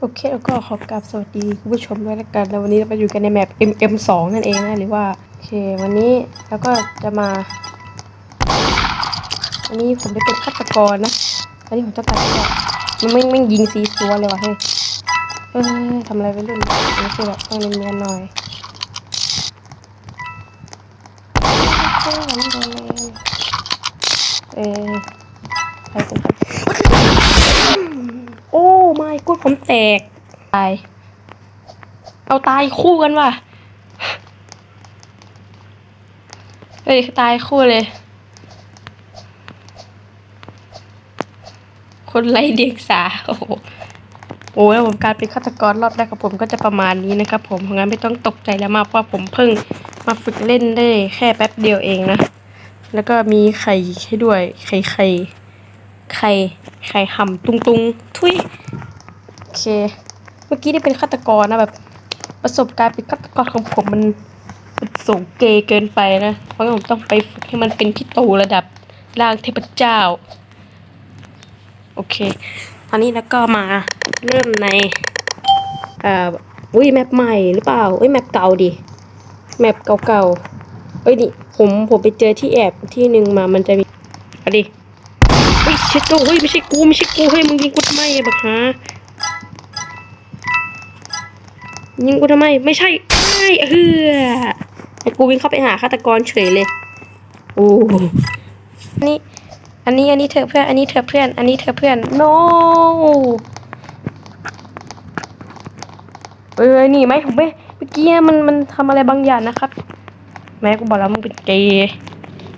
โอเคแล้วก็ขอกราบสวัสดีคุณผู้ชมด้วยละกันแล้ววันนี้เราไปอยู่กันในแมป MM2 นั่นเองนะหรือว่าโอเควันนี้แล้วก็จะมาวันนี้ผมได้เป็นฆาตกรนะวันนี้ผมจะตัดมันไม่ไม่ยิงซีซัวเลยว่ะเฮ้ยเอ้ยทำอะไรไปรุ่นนี่คือแบบต้องเนียนหน่อยเอ้ยวันนี้โดนเลยเอ้ยใครเป็นใคร โอ้ไม่กูผมแตก ตาย เอาตายคู่กันว่ะ เฮ้ย ตายคู่เลย คนไร้เดียงสา โอ้โหโอ้ยผมการเป็นฆาตกรรอบแรกของผมก็จะประมาณนี้นะครับผมเพราะงั้นไม่ต้องตกใจแล้วมากเพราะว่าผมเพิ่งมาฝึกเล่นได้แค่แป๊บเดียวเองนะ แล้วก็มีไข่ให้ด้วย ไข่ไข่ไข่ไข่ห่ำตุงตุงทุยโอ เค เมื่อกี้ได้เป็นฆาตกรนะแบบ ประสบการณ์เป็นฆาตกรของผมมันมันสูงเกเกินไปนะ เพราะงั้นผมต้องไปฝึกให้มันเป็นพี่ตูระดับร่างเทพเจ้า โอเค ตอนนี้แล้วก็มาเริ่มในเอ่ออุ้ยแมปใหม่หรือเปล่าเอ้ยแมปเก่าดิแมปเก่าๆเอ้ยนี่ผมผมไปเจอที่แอบที่หนึ่งมามันจะมีอาดิเฮ้ยช็ดโตเฮ้ยไม่ใช่กูไม่ใช่กูเฮ้ยมึงยิงกูทำไมอะบักฮะ ยิงกูทำไม ไม่ใช่ไม่เฮือไอ้กูวิ่งเข้าไปหาฆาตกรเฉยเลย โอ้อันนี้อันนี้ อันนี้เธอเพื่อน อันนี้เธอเพื่อน อันนี้เธอเพื่อน no เอ้ยนี่ไหมผมไม่เมื่อกี้มันมันทำอะไรบางอย่างนะครับ แม่กูบอกแล้วมึงเป็นเกย์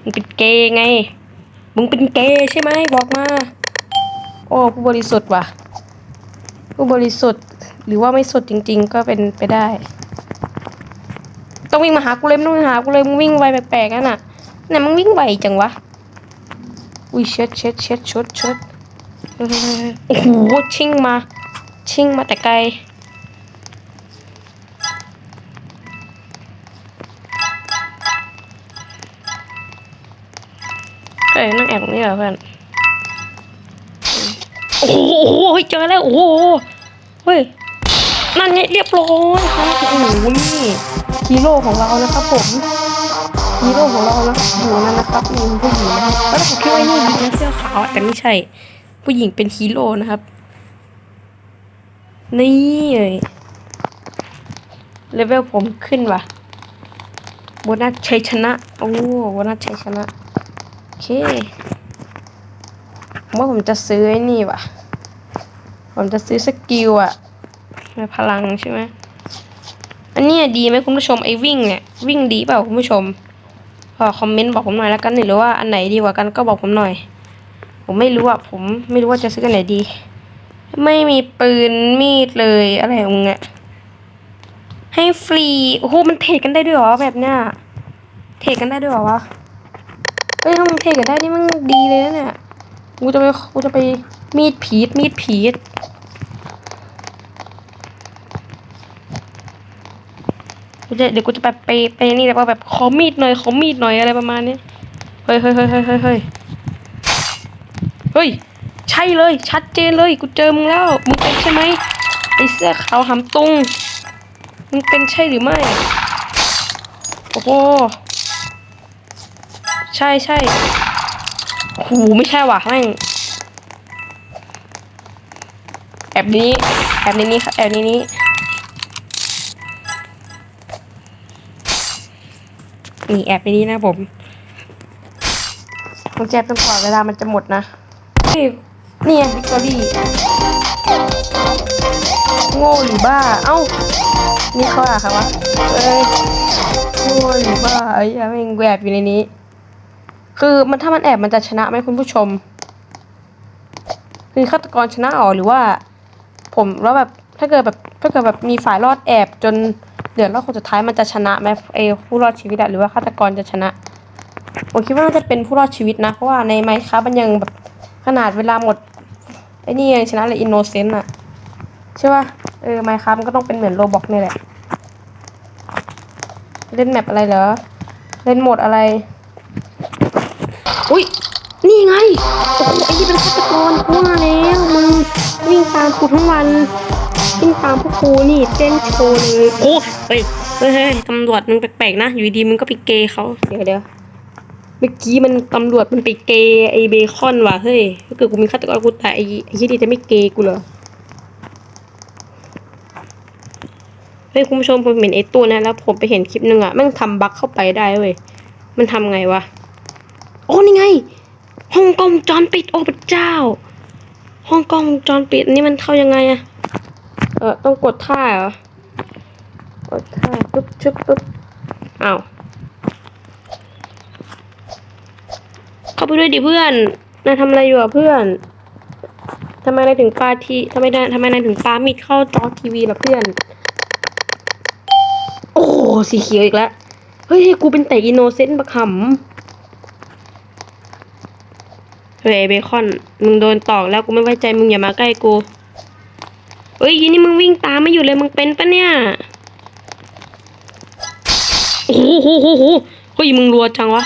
มึงเป็นเกย์ไง มึงเป็นเกย์ใช่ไหมบอกมา โอ้ผู้บริสุทธิ์ว่ะ ผู้บริสุทธิ์ หรือว่าไม่สดจริง ๆ ก็เป็นไปได้ ต้องวิ่งมาหากูเลยไม่ต้องมาหากูเลยมึงวิ่งไวแปลกๆนั่นน่ะเนี่ยมึงวิ่งไวจังวะอุ้ยเช็ดเช็ดเช็ดชดชดโอ้โหชิ่งมา ชิ่งมาแต่ไกลเอ้ยนั่งแอบตรงนี้เหรอเพื่อนโอ้โหเจอแล้วโอ้โหเฮ้ย นั่นไงเรียบร้อยครับโอ้โหนี่ฮีโร่ของเรานะครับผมฮีโร่ของเรานะอยู่นั่นนะครับนี่ผู้หญิงนะครับแล้วผมคิดว่านี่ดีนะเสื้อขาวแต่ไม่ใช่ ผู้หญิงเป็นฮีโร่นะครับ นี่เลยเลเวลผมขึ้นว่ะโบนัสชัยชนะ โอ้โบนัสชัยชนะโอเคผมว่าผมจะซื้อไอ้นี่ว่ะ ผมจะซื้อสกิลอะ ในพลังใช่ไหมอันนี้ดีไหมคุณผู้ชมไอ้วิ่งเนี่ยวิ่งดีเปล่าคุณผู้ชมขอคอมเมนต์บอกผมหน่อยแล้วกันหรือว่าอันไหนดีกว่ากันก็บอกผมหน่อย ผมไม่รู้อะผมไม่รู้ว่าจะซื้ออันไหนดี ไม่มีปืนมีดเลยอะไรองมึงอะให้ฟรีโอ้โหมันเทรดกันได้ด้วยเหรอแบบเนี้ยเทรดกันได้ด้วยเหรอวะเอ้ยถ้ามึงเทรดกันได้นี่มันดีเลยนะเนี่ยกูจะไปกูจะไปมีดผีดมีดผีด กูจะเดี๋ยวกูจะไปไปไปนี่แล้วก็แบบขอมีดหน่อยขอมีดหน่อยอะไรประมาณนี้เฮ้ยเฮ้ยเฮ้ยเฮ้ยเฮ้ยเฮ้ยเฮ้ยใช่เลย ชัดเจนเลย กูเจอมึงแล้วมึงเป็นใช่ไหมไอเสื้อขาวหำตุงมึงเป็นใช่หรือไม่โอ้โหใช่ใช่โอ้ไม่ใช่ว่ะแม่งแอบนี้แอบในนี้ครับแอบในนี้ นี่แอบไปนี้นะผมต้องแจ็บจนกว่าเวลามันจะหมดนะนี่นี่ไงวิกตอรี่โง่หรือบ้า เอ้า นี่เขาอะครับวะเอ้ยโง่หรือบ้าไอ้ยาแม่งแอบอยู่ในนี้ คือมันถ้ามันแอบมันจะชนะไหมคุณผู้ชม คือฆาตกรชนะอ๋อหรือว่า ผมแล้วแบบถ้าเกิดแบบถ้าเกิดแบบมีฝ่ายรอดแอบจน เหลือรอบคนสุดท้ายมันจะชนะไหมไอ้ผู้รอดชีวิตอะหรือว่าฆาตกรจะชนะผมคิดว่าน่าจะเป็นผู้รอดชีวิตนะ เพราะว่าในไมค์ครับมันยังแบบขนาดเวลาหมดไอ้นี่ยังชนะเลยอินโนเซนต์อะใช่ป่ะเออไมค์ครับมันก็ต้องเป็นเหมือนโรบอกนี่แหละ เล่นแมปอะไรเหรอ เล่นโหมดอะไร อุ้ยนี่ไงโอ้โหไอ้นี่เป็นฆาตกรกูว่าแล้วมึงวิ่งตามกูทั้งวัน วิ่งตามพวกกูนี่เต้นโชว์เลยโอ้เฮ้ยเฮ้ยเฮ้ยตำรวจมึงแปลกๆนะ อยู่ดีๆมึงก็ไปเกย์เขาเดี๋ยวเดี๋ยวเมื่อกี้มันตำรวจมันไปเกย์ไอเบคอนว่ะเฮ้ยถ้าเกิดกูมีฆาตกรกูตายไอ้ไอ้ที่ดีจะไม่เกย์กูเหรอเฮ้ยคุณผู้ชมผมเห็นไอ้ตัวนั้นแล้วผมไปเห็นคลิปหนึ่งอะม่งทำบั๊กเข้าไปได้เว้ยมันทำไงวะโอ้นี่ไงห้องกล้องวงจรปิดโอ้พระเจ้าห้องกล้องวงจรปิดนนี่มันเข้ายังไงอะ เออต้องกดท่าเหรอกดท่าปุ๊บชึบปุ๊บอ้าวเข้าไปด้วยดิเพื่อนนายทำอะไรอยู่อะเพื่อนทำไมนายถึงปาทีทำไมนายทำไมนายถึงปามีดเข้าจอทีวีล่ะเพื่อน โอ้สีเขียวอีกแล้วเฮ้ยกูเป็นแต่อินโนเซนต์ปะขำเฮ้ยเบคอน มึงโดนตอกแล้วกูไม่ไว้ใจมึงอย่ามาใกล้กู เอ้ยยีนี่มึงวิ่งตามไม่อยู่เลยมึงเป็นปะเนี่ย โอ้โหโหโหโหเฮ้ยมึงรัวจังวะ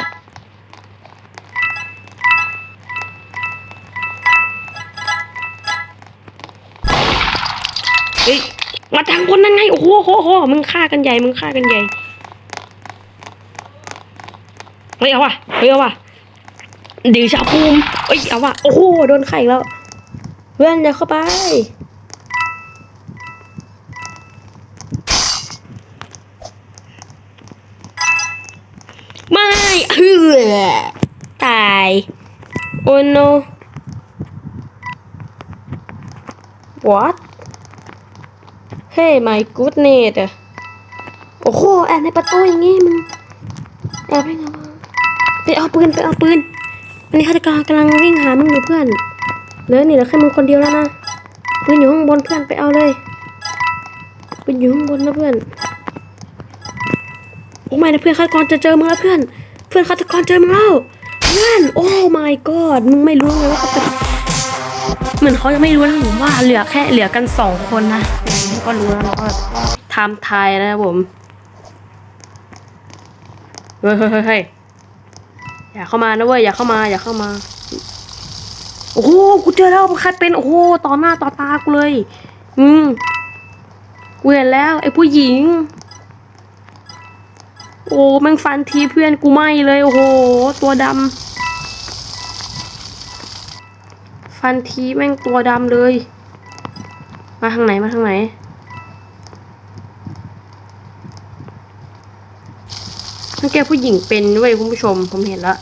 เฮ้ย มาทางคนนั่นไง โอ้โหโหโหมึงฆ่ากันใหญ่ มึงฆ่ากันใหญ่ เฮ้ยเอาวะเฮ้ยเอาวะเดีชาภูมิเอ้ยเอาวะโอ้โหโดนไข่แล้ว เพื่อนอย่าเข้าไป ไม่เฮือ ตาย โอ้ no what hey my goodness โอ้โหแอบในประตูอย่างงี้มึงแอบได้ไงวะไปเอาปืนไปเอาปืน อันนี้ฆาตกรกำลังวิ่งหามึงอยู่เพื่อนเหลือนี่เหลือแค่มึงคนเดียวแล้วนะปืนอยู่ข้างบนเพื่อนไปเอาเลยปืนอยู่ข้างบนนะเพื่อนโอ้ไม่นะเพื่อนฆาตกรจะเจอมึงแล้วเพื่อน พื่อนฆาตกรเจอมึงแล้วเพื่อนโอ้ my god มึงไม่รู้ไงว่าเขาเป็นเหมือนเขายังไม่รู้นะผมว่าเหลือแค่เหลือกันสองคนนะก็รู้แล้วนะว่าไทม์ไทยนะครับผมเฮ้ยเฮ้ยอย่าเข้ามานะเว้ยอย่าเข้ามา อย่าเข้ามา โอ้โหกูเจอแล้วใครเป็นโอ้โหต่อหน้าต่อตากูเลย อืมกูเห็นแล้วไอ้ผู้หญิง อ้แม่งฟันทีเพื่อนกูไหมเลยโอ้โห ตัวดำฟันทีแม่งตัวดำเลย มาทางไหนมาทางไหนนั่นแกผู้หญิงเป็นด้วยคุณผู้ชมผมเห็นแล้ว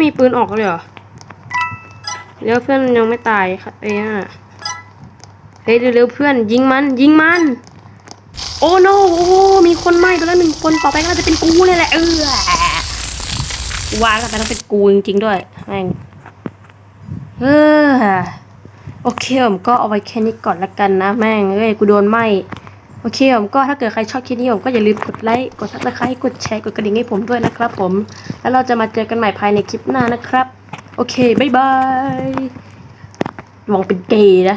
ม่มีปืนออกเลยเหรอเดี๋ยวเพื่อนยังไม่ตายค่ะเอ้ยเฮ้ยเร็วเพื่อน ยิงมัน ยิงมัน โอ้โนโอ้มีคนไหม้ไปแล้วหนึ่งคนต่อไปก็น่าจะเป็นกูเลยแหละเออวางกันไปแล้วเป็นกูจริงๆด้วยแม่งเออโอเคผมก็เอาไว้แค่นี้ก่อนละกันนะแม่งเอ้ยกูโดนไหม้ โอเคผมก็ถ้าเกิดใครชอบคลิปนี้ผมก็อย่าลืมกดไลค์กดซับสไครต์กดแชร์กดกระดิ่งให้ผมด้วยนะครับผม แล้วเราจะมาเจอกันใหม่ภายในคลิปหน้านะครับ โอเค บ๊ายบายหวังเป็นเกย์นะ